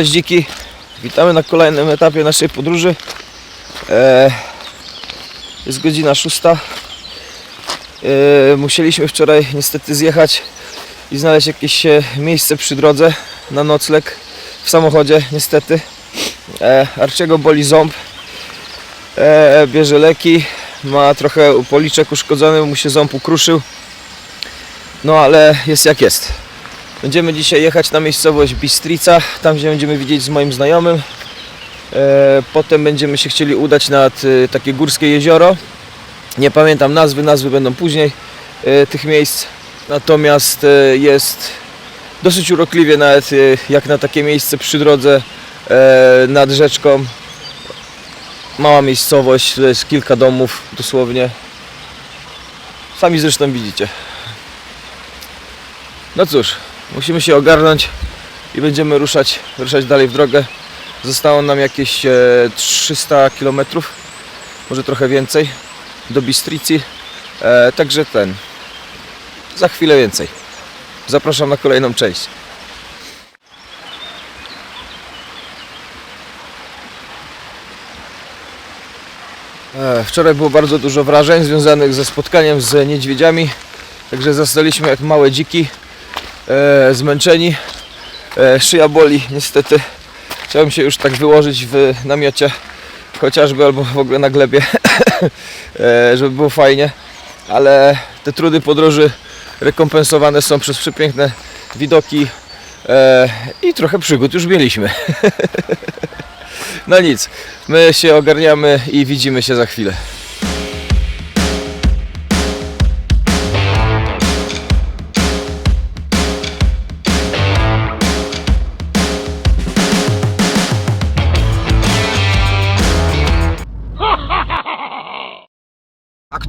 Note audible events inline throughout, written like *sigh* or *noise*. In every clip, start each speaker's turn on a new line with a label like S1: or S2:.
S1: Cześć dziki, witamy na kolejnym etapie naszej podróży. E, jest godzina szósta. E, musieliśmy wczoraj niestety zjechać i znaleźć jakieś e, miejsce przy drodze na nocleg w samochodzie niestety. Arciego boli ząb, bierze leki, ma trochę policzek uszkodzony, mu się ząb ukruszył. No ale jest jak jest. Będziemy dzisiaj jechać na miejscowość Bistrica, tam gdzie będziemy widzieć z moim znajomym. E, Potem będziemy się chcieli udać nad e, takie górskie jezioro. Nie pamiętam nazwy, nazwy będą później e, tych miejsc. Natomiast jest dosyć urokliwie nawet jak na takie miejsce przy drodze nad rzeczką. Mała miejscowość, to jest kilka domów dosłownie. Sami zresztą widzicie. No cóż, musimy się ogarnąć i będziemy ruszać, ruszać dalej w drogę. Zostało nam jakieś e, 300 km, może trochę więcej, do Bistrici. E, także ten, za chwilę więcej. Zapraszam na kolejną część. E, Wczoraj było bardzo dużo wrażeń związanych ze spotkaniem z niedźwiedziami, także zastaliśmy jak małe dziki e, zmęczeni. E, szyja boli niestety. Chciałem się już tak wyłożyć w namiocie chociażby albo w ogóle na glebie, *laughs* e, żeby było fajnie. Ale te trudy podróży rekompensowane są przez przepiękne widoki e, i trochę przygód już mieliśmy. *laughs* No nic, my się ogarniamy i widzimy się za chwilę.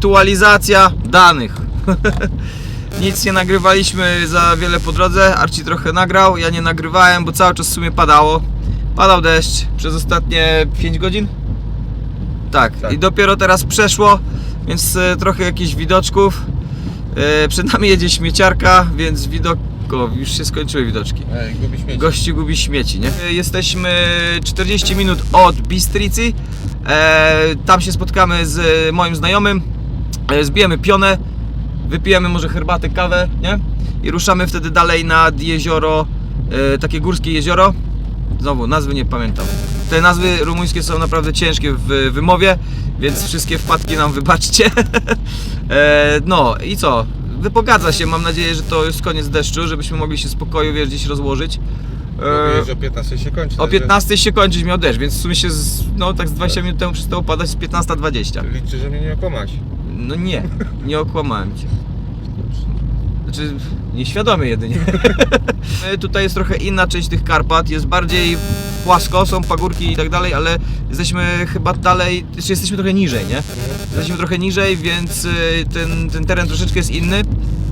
S1: Aktualizacja danych. *laughs* Nic nie nagrywaliśmy za wiele po drodze. Arci trochę nagrał, ja nie nagrywałem, bo cały czas w sumie padało. Padał deszcz przez ostatnie 5 godzin. Tak,
S2: Tak.
S1: i dopiero teraz przeszło, więc e, trochę jakichś widoczków. E, Przed nami jedzie śmieciarka, więc widok. O, już się skończyły widoczki.
S2: Ej, gubi śmieci.
S1: Gości gubi śmieci, nie? E, Jesteśmy 40 minut od Bistrici. E, tam się spotkamy z moim znajomym. E, zbijemy pionę, wypijemy może herbatę, kawę, nie? I ruszamy wtedy dalej nad jezioro, e, takie górskie jezioro. Znowu, nazwy nie pamiętam. Te nazwy rumuńskie są naprawdę ciężkie w wymowie, więc wszystkie wpadki nam wybaczcie. *laughs* e, no i co? Wypogadza się, mam nadzieję, że to jest koniec deszczu, żebyśmy mogli się spokoju, wiesz, gdzieś rozłożyć.
S2: Mówiłeś, o 15 się kończy.
S1: O 15 się kończyć miał deszcz, więc w sumie się, z, no tak z 20 minut temu przestało padać z 15.20.
S2: Liczy, że mnie nie okłamać.
S1: No nie, nie okłamałem cię. Znaczy, nieświadomie jedynie. *laughs* E, Tutaj jest trochę inna część tych Karpat, jest bardziej płasko, są pagórki i tak dalej, ale jesteśmy chyba dalej, jeszcze jesteśmy trochę niżej, nie? Jesteśmy trochę niżej, więc y, ten, ten teren troszeczkę jest inny.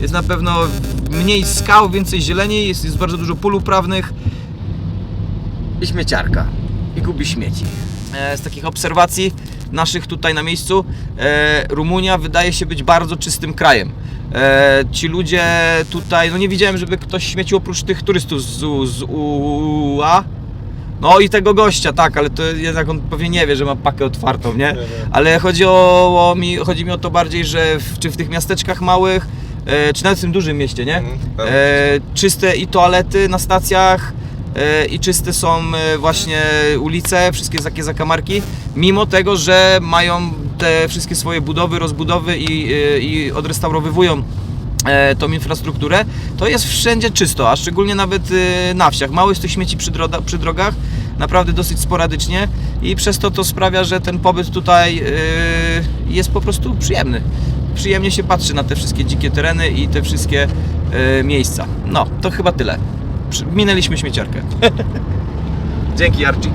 S1: Jest na pewno mniej skał, więcej zieleni, jest, jest bardzo dużo pól uprawnych. I śmieciarka. I gubi śmieci. E, z takich obserwacji naszych tutaj na miejscu, e, Rumunia wydaje się być bardzo czystym krajem. E, ci ludzie tutaj, no nie widziałem, żeby ktoś śmiecił oprócz tych turystów z, z UA. No i tego gościa, tak, ale to jednak on pewnie nie wie, że ma pakę otwartą, nie? Ale chodzi o, o mi, chodzi mi o to bardziej, że w, czy w tych miasteczkach małych, czy nawet w tym dużym mieście, nie?
S2: Mhm, tak.
S1: E, czyste i toalety na stacjach i czyste są e, właśnie ulice, wszystkie takie zakamarki, mimo tego, że mają te wszystkie swoje budowy, rozbudowy i, e, i odrestaurowywują e, tą infrastrukturę, to jest wszędzie czysto, a szczególnie nawet e, na wsiach. Mało jest tych śmieci przy, droda, przy drogach, naprawdę dosyć sporadycznie i przez to to sprawia, że ten pobyt tutaj e, jest po prostu przyjemny. Przyjemnie się patrzy na te wszystkie dzikie tereny i te wszystkie e, miejsca. No, to chyba tyle. Minęliśmy śmieciarkę. *laughs* Dzięki Archie.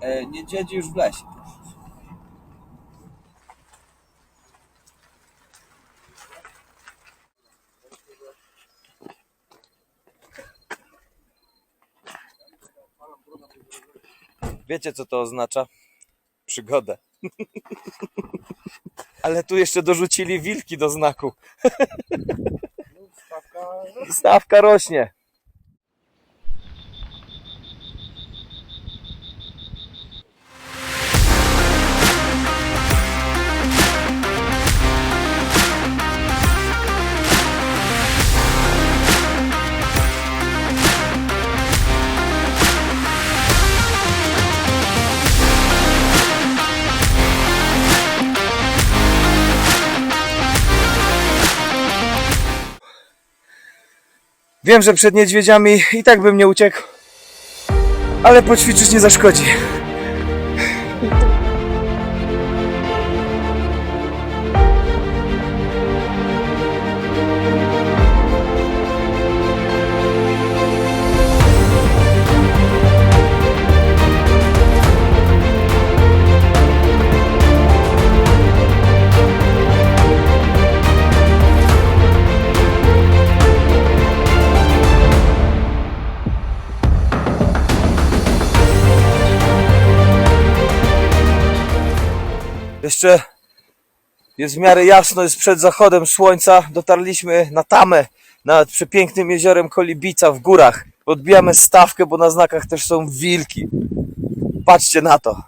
S1: E, niedźwiedzi już w lesie. Wiecie co to oznacza? Przygodę. *laughs* Ale tu jeszcze dorzucili wilki do znaku. Stawka rośnie. Wiem, że przed niedźwiedziami i tak bym nie uciekł, ale poćwiczyć nie zaszkodzi. Jeszcze jest w miarę jasno, jest przed zachodem słońca. Dotarliśmy na tamę nad przepięknym jeziorem Kolibica w górach. Odbijamy stawkę, bo na znakach też są wilki. Patrzcie na to.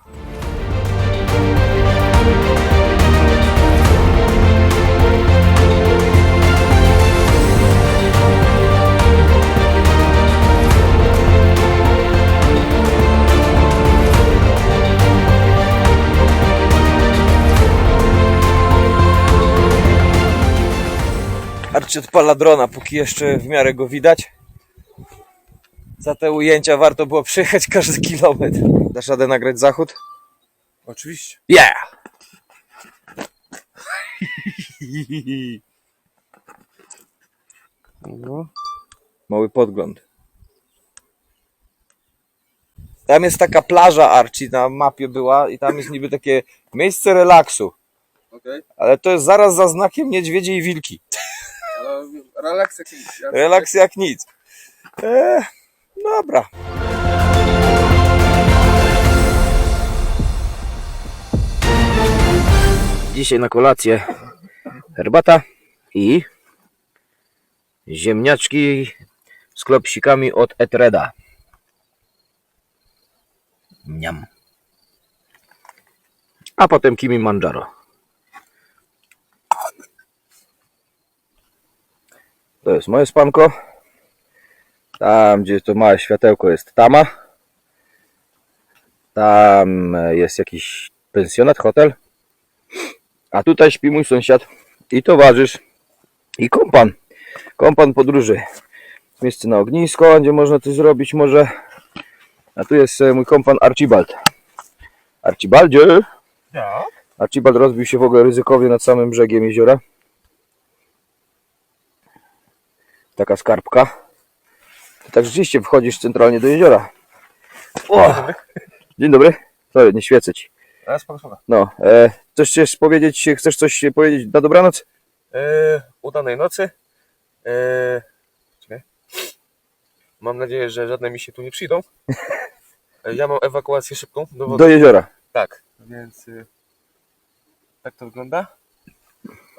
S1: Arci odpala drona, póki jeszcze w miarę go widać. Za te ujęcia warto było przyjechać każdy kilometr. Dasz radę nagrać zachód?
S2: Oczywiście.
S1: Yeah! No. Mały podgląd. Tam jest taka plaża Arci na mapie była i tam jest niby takie miejsce relaksu.
S2: Okej.
S1: Ale to jest zaraz za znakiem niedźwiedzie i wilki.
S2: Relaks jakiś. Ja-
S1: Relaks jak nic. Eee, dobra. Dzisiaj na kolację herbata i ziemniaczki z klopsikami od Etreda. Niam. A potem Kimi Manjaro. To jest moje spanko. Tam, gdzie to małe światełko jest tama. Tam e, jest jakiś pensjonat, hotel. A tutaj śpi mój sąsiad i towarzysz i kompan. Kompan podróży. Miejsce na ognisko, gdzie można coś zrobić może. A tu jest e, mój kompan Archibald. Archibaldzie!
S2: Ja?
S1: Archibald rozbił się w ogóle ryzykownie nad samym brzegiem jeziora. Taka skarbka. Ty tak rzeczywiście wchodzisz centralnie do jeziora. O! Dzień dobry. Sorry, nie świecę ci.
S2: A, spoko, spoko.
S1: No, e, coś chcesz powiedzieć, chcesz coś powiedzieć na dobranoc?
S2: Eee, udanej nocy. Eee, czekaj. Mam nadzieję, że żadne mi się tu nie przyjdą. E, Ja mam ewakuację szybką do wody.
S1: Do jeziora.
S2: Tak, więc y, tak to wygląda.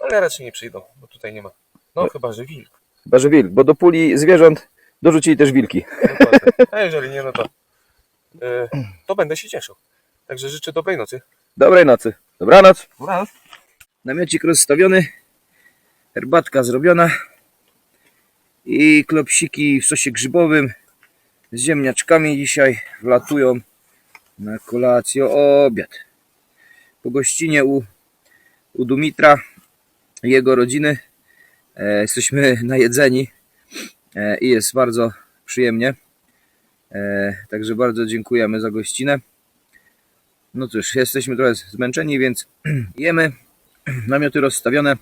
S2: Ale raczej nie przyjdą, bo tutaj nie ma. No chyba, że wilk.
S1: Chyba, że wilk, bo do puli zwierząt dorzucili też wilki.
S2: Dokładnie. A jeżeli nie, no to, y, to będę się cieszył. Także życzę dobrej nocy.
S1: Dobrej nocy. Dobranoc.
S2: Dobranoc.
S1: Namiocik rozstawiony, herbatka zrobiona i klopsiki w sosie grzybowym z ziemniaczkami dzisiaj wlatują na kolację obiad. Po gościnie u, u Dumitra i jego rodziny e, jesteśmy *laughs* najedzeni e, i jest bardzo przyjemnie. E, także bardzo dziękujemy za gościnę. No cóż, jesteśmy trochę zmęczeni, więc *clears throat* jemy *clears throat* namioty rozstawione,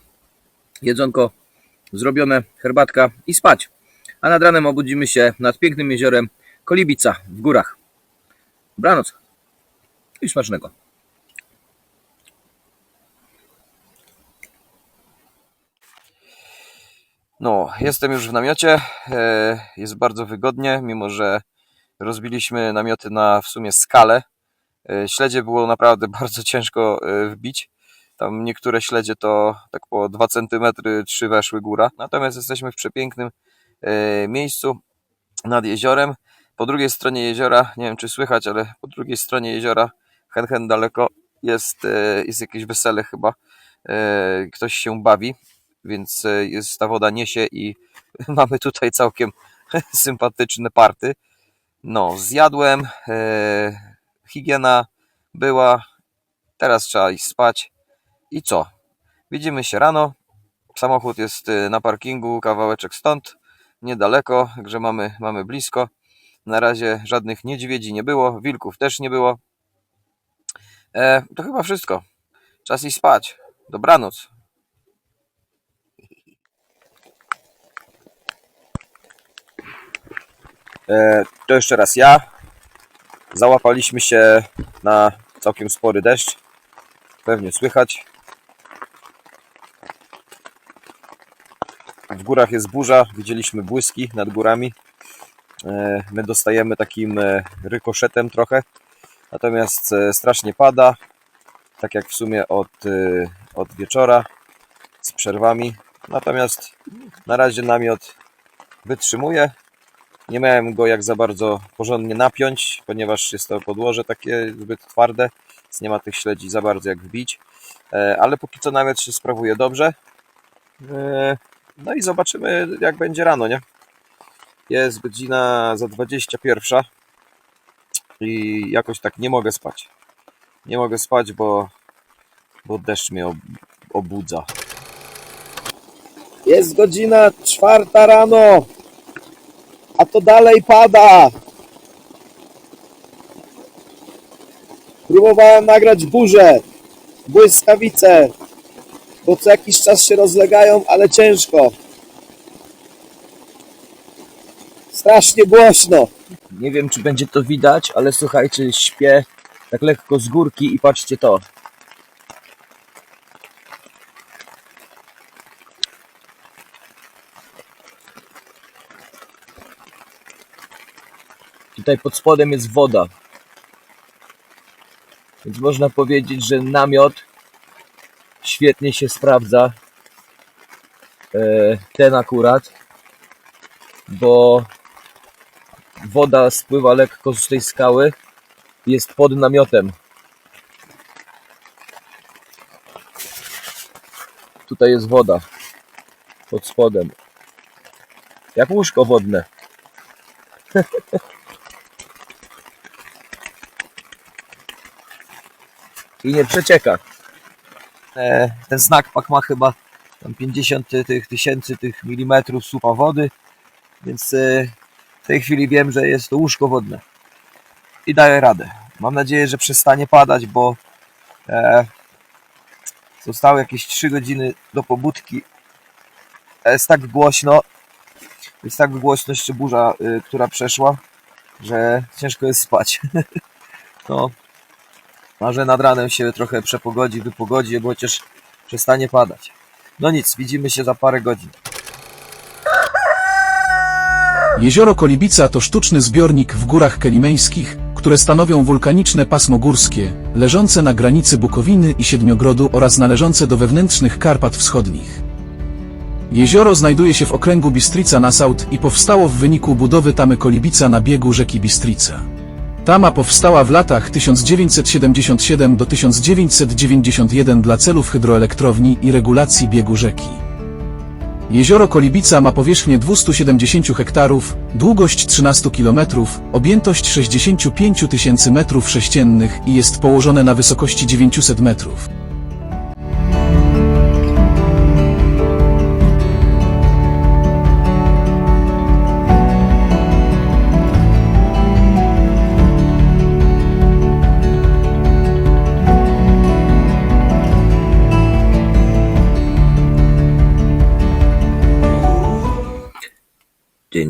S1: jedzonko zrobione, herbatka i spać. A nad ranem obudzimy się nad pięknym jeziorem Kolibica w górach. Dobranoc i smacznego. No, jestem już w namiocie. e, Jest bardzo wygodnie, mimo że rozbiliśmy namioty na w sumie skalę. E, Śledzie było naprawdę *laughs* bardzo ciężko e, wbić. Tam niektóre śledzie to tak po 2 cm, 3 weszły góra. Natomiast jesteśmy w przepięknym miejscu nad jeziorem. Po drugiej stronie jeziora, nie wiem czy słychać, ale po drugiej stronie jeziora, hen hen daleko, jest, jest jakieś wesele chyba. Ktoś się bawi, więc e, jest, ta woda niesie i *laughs* mamy tutaj całkiem *laughs* sympatyczne party. No, zjadłem, e, higiena była, teraz trzeba iść spać. I co? Widzimy się rano. Samochód jest e, na parkingu, kawałeczek stąd, niedaleko, także mamy, mamy blisko. Na razie żadnych niedźwiedzi nie było, wilków też nie było. E, to chyba wszystko. Czas iść spać. Dobranoc. To jeszcze raz ja. Załapaliśmy się na całkiem spory deszcz. Pewnie słychać. W górach jest burza, widzieliśmy błyski nad górami. E, My dostajemy takim e, rykoszetem trochę. Natomiast e, strasznie pada. Tak jak w sumie od, e, od wieczora z przerwami. Natomiast na razie namiot wytrzymuje. Nie miałem go jak za bardzo porządnie napiąć, ponieważ jest to podłoże takie zbyt twarde, więc nie ma tych śledzi za bardzo jak wbić. E, Ale póki co namiot się sprawuje dobrze. E, No i zobaczymy jak będzie rano, nie? Jest godzina za 21 i jakoś tak nie mogę spać. Nie mogę spać, bo, bo deszcz mnie ob- obudza. Jest godzina czwarta rano, a to dalej pada. Próbowałem nagrać burzę, błyskawice, bo co jakiś czas się rozlegają, ale ciężko. Strasznie głośno. Nie wiem, czy będzie to widać, ale słuchajcie, śpię tak lekko z górki i patrzcie to. Tutaj pod spodem jest woda. Więc można powiedzieć, że namiot świetnie się sprawdza. E, Ten akurat, bo woda spływa lekko z tej skały i jest pod namiotem. Tutaj jest woda pod spodem. Jak łóżko wodne. *laughs* I nie przecieka. E, ten znak pak ma chyba tam 50 tych tysięcy tych milimetrów słupa wody, więc e, w tej chwili wiem, że jest to łóżko wodne. I daję radę. Mam nadzieję, że przestanie padać, bo e, zostały jakieś 3 godziny do pobudki. Jest tak głośno, jest tak głośno jeszcze burza, y, która przeszła, że ciężko jest spać. *laughs* no, może nad ranem się trochę przepogodzi, wypogodzi, bo chociaż przestanie padać. No nic, widzimy się za parę godzin.
S3: Jezioro Kolibica to sztuczny zbiornik w górach kelimeńskich, które stanowią wulkaniczne pasmo górskie, leżące na granicy Bukowiny i Siedmiogrodu oraz należące do wewnętrznych Karpat Wschodnich. Jezioro znajduje się w okręgu Bistrica-Nasaut i powstało w wyniku budowy tamy Kolibica na biegu rzeki Bistrica. Tama powstała w latach 1977 do 1991 dla celów hydroelektrowni i regulacji biegu rzeki. Jezioro Kolibica ma powierzchnię 270 hektarów, długość 13 km, objętość 65 tysięcy metrów sześciennych i jest położone na wysokości 900 metrów.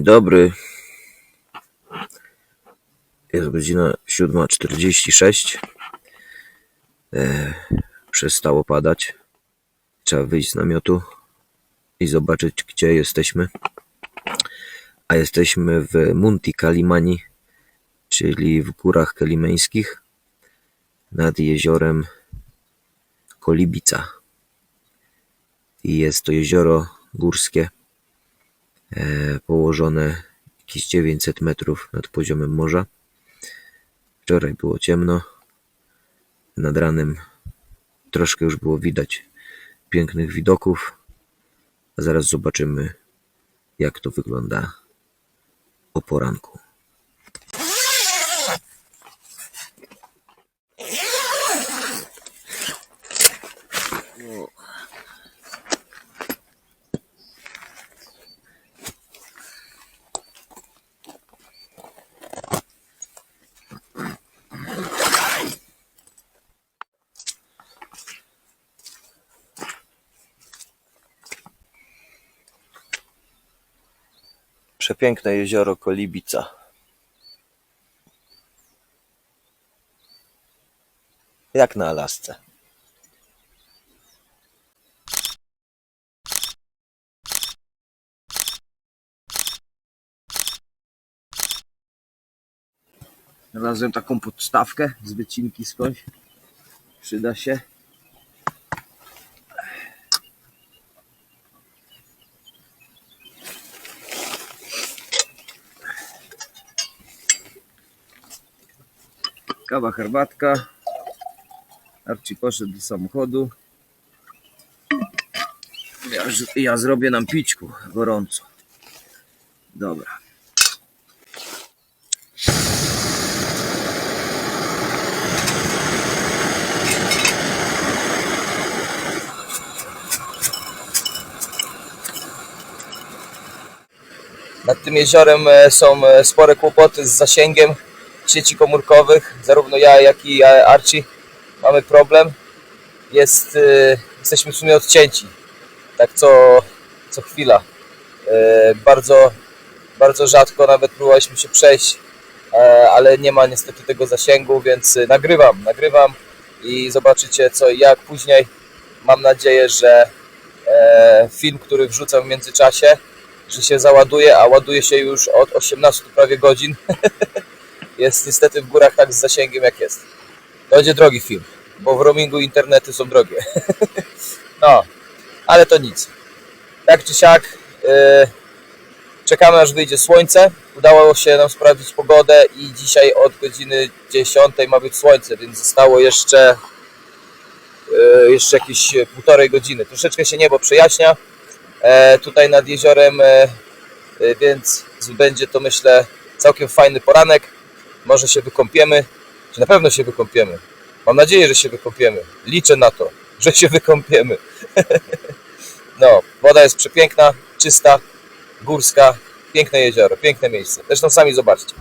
S1: Dzień dobry. Jest godzina 7.46. E, przestało padać. Trzeba wyjść z namiotu i zobaczyć, gdzie jesteśmy. A jesteśmy w Munti Kalimani, czyli w górach kalimeńskich. nad jeziorem Kolibica. I jest to jezioro górskie, położone jakieś 900 metrów nad poziomem morza. Wczoraj było ciemno, nad ranem troszkę już było widać pięknych widoków, a zaraz zobaczymy, jak to wygląda o poranku. Przepiękne jezioro Kolibica. Jak na Alasce. Znalazłem taką podstawkę z wycinki skądś. Przyda się. Kawa, herbatka. Archie poszedł do samochodu. Ja, ja zrobię nam pićku gorąco. Dobra. Nad tym jeziorem e, są e, spore kłopoty z zasięgiem sieci komórkowych. Zarówno ja, jak i e, Archie mamy problem. Jest, e, jesteśmy w sumie odcięci. Tak co, co chwila. E, Bardzo, bardzo rzadko nawet próbowaliśmy się przejść, e, ale nie ma niestety tego zasięgu, więc e, nagrywam, nagrywam i zobaczycie co i jak później. Mam nadzieję, że e, film, który wrzucam w międzyczasie, że się załaduje, a ładuje się już od 18 prawie godzin. *laughs* jest niestety w górach tak z zasięgiem jak jest. To będzie drogi film, bo w roamingu internety są drogie. *laughs* no, ale to nic. Tak czy siak, yy, czekamy aż wyjdzie słońce. Udało się nam sprawdzić pogodę i dzisiaj od godziny 10 ma być słońce, więc zostało jeszcze yy, jeszcze jakieś półtorej godziny. Troszeczkę się niebo przejaśnia e, tutaj nad jeziorem, e, e, więc będzie to myślę całkiem fajny poranek. Może się wykąpiemy, czy na pewno się wykąpiemy. Mam nadzieję, że się wykąpiemy. Liczę na to, że się wykąpiemy. *laughs* no, woda jest przepiękna, czysta, górska, piękne jezioro, piękne miejsce. Zresztą sami zobaczcie.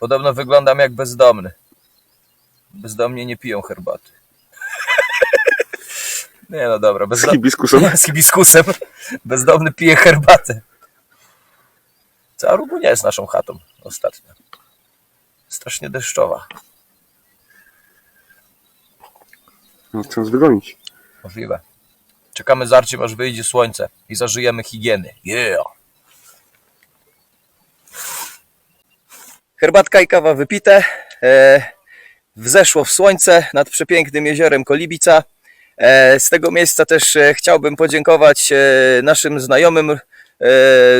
S1: Podobno wyglądam jak bezdomny. Bezdomni nie piją herbaty. *laughs* Nie no dobra,
S2: Z
S1: bezdomny.
S2: hibiskusem. *laughs*
S1: Z hibiskusem. Bezdomny pije herbatę. Carubu nie jest naszą chatą ostatnio. Strasznie deszczowa.
S2: No, chcę wygonić.
S1: Możliwe. Czekamy z Arciem, aż wyjdzie słońce i zażyjemy higieny. Yeah! Herbatka i kawa wypite. E, wzeszło w słońce nad przepięknym jeziorem Kolibica. E, z tego miejsca też e, chciałbym podziękować naszym znajomym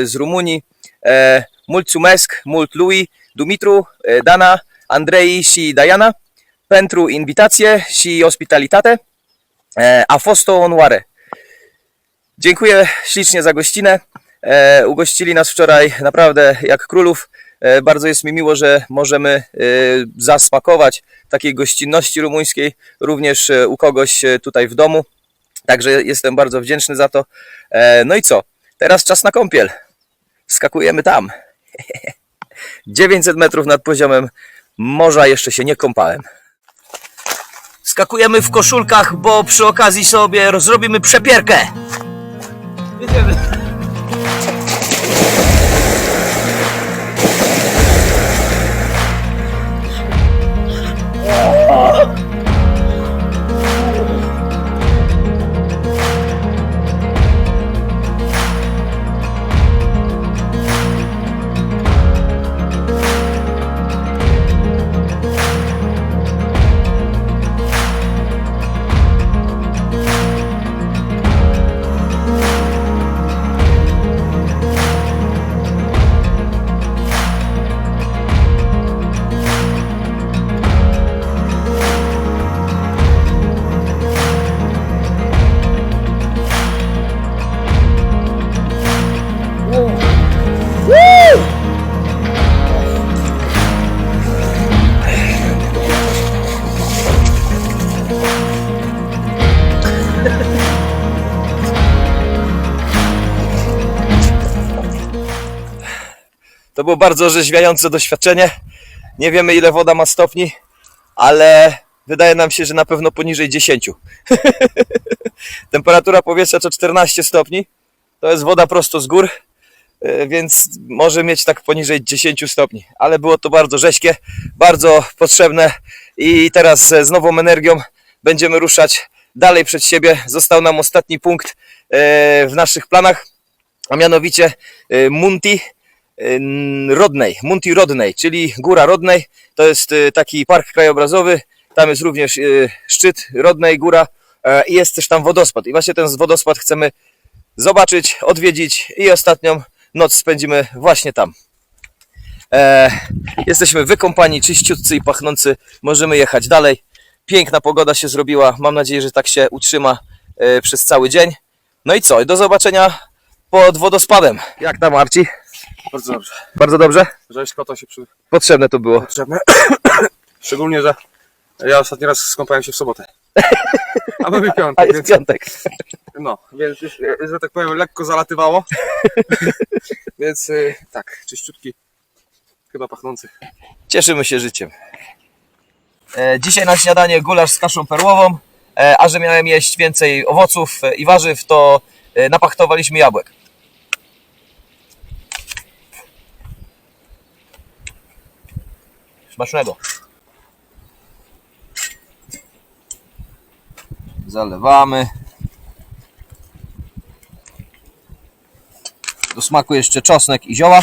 S1: z Rumunii. E, mulțumesc mult lui Dumitru, Dana, Andrei și Diana pentru invitație și ospitalitate. A fost o onoare. Dziękuję ślicznie za gościnę. Ugościli nas wczoraj naprawdę jak królów. E, Bardzo jest mi miło, że możemy e, zasmakować takiej gościnności rumuńskiej również e, u kogoś tutaj w domu. Także jestem bardzo wdzięczny za to. No i co? Teraz czas na kąpiel. Skakujemy tam. *laughs* 900 metrów nad poziomem morza jeszcze się nie kąpałem. Skakujemy w koszulkach, bo przy okazji sobie zrobimy przepierkę. Jedziemy. To było bardzo orzeźwiające doświadczenie. Nie wiemy ile woda ma stopni, ale wydaje nam się, że na pewno poniżej 10. *laughs* Temperatura powietrza to 14 stopni. To jest woda prosto z gór, e, więc może mieć tak poniżej 10 stopni. Ale było to bardzo rześkie, bardzo potrzebne i teraz z nową energią będziemy ruszać dalej przed siebie. Został nam ostatni punkt e, w naszych planach, a mianowicie e, Munti. Rodnej, Munti Rodnej, czyli Góra Rodnej. To jest y, taki park krajobrazowy. Tam jest również y, szczyt Rodnej, góra e, i jest też tam wodospad. I właśnie ten wodospad chcemy zobaczyć, odwiedzić i ostatnią noc spędzimy właśnie tam. E, jesteśmy wykąpani, czyściutcy i pachnący. Możemy jechać dalej. Piękna pogoda się zrobiła. Mam nadzieję, że tak się utrzyma e, przez cały dzień. No i co? Do zobaczenia pod wodospadem. Jak tam, Arci?
S2: Bardzo dobrze.
S1: Bardzo dobrze?
S2: Żeś kota się przy...
S1: Potrzebne to było.
S2: potrzebne. *clears throat* Szczególnie, że ja ostatni raz skąpałem się w sobotę. A mamy *laughs*
S1: A
S2: piątek,
S1: jest
S2: więc,
S1: piątek.
S2: no, więc już, e, że tak powiem, lekko zalatywało. *laughs* więc e, tak, czyściutki, chyba pachnący.
S1: Cieszymy się życiem. E, dzisiaj na śniadanie gulasz z kaszą perłową, e, a że miałem jeść więcej owoców e, i warzyw, to e, napachtowaliśmy jabłek. Smacznego. Zalewamy. Do smaku jeszcze czosnek i zioła.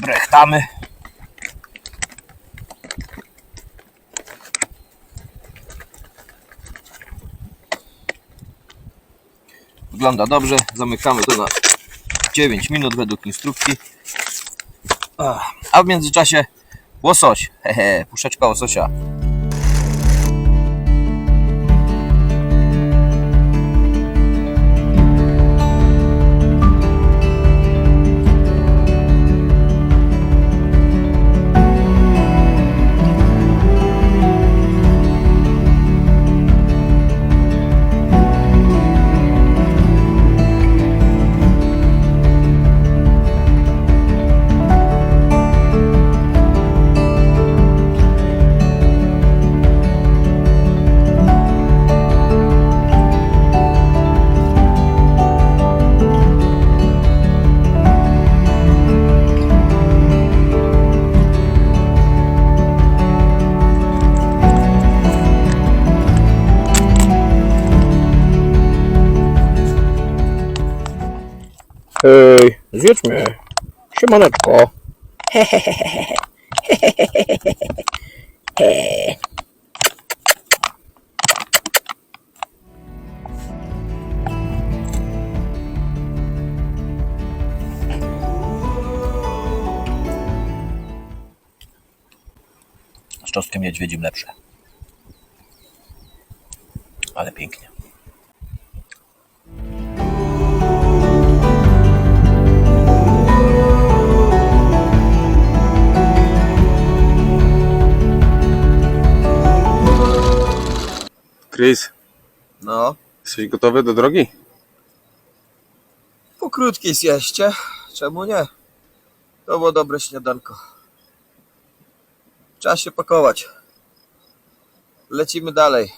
S1: Brechtamy. Wygląda dobrze. Zamykamy to na 9 minut według instrukcji. A w międzyczasie łosoś. Hehe, puszeczka łososia.
S4: Zjedz mnie. Siemaneczko.
S1: Z czosnkiem niedźwiedzim lepsze. Ale pięknie.
S2: Chris,
S1: No,
S2: jesteś gotowy do drogi?
S1: po krótkiej zjeście. Czemu nie? To było dobre śniadanko. Trzeba się pakować. Lecimy dalej.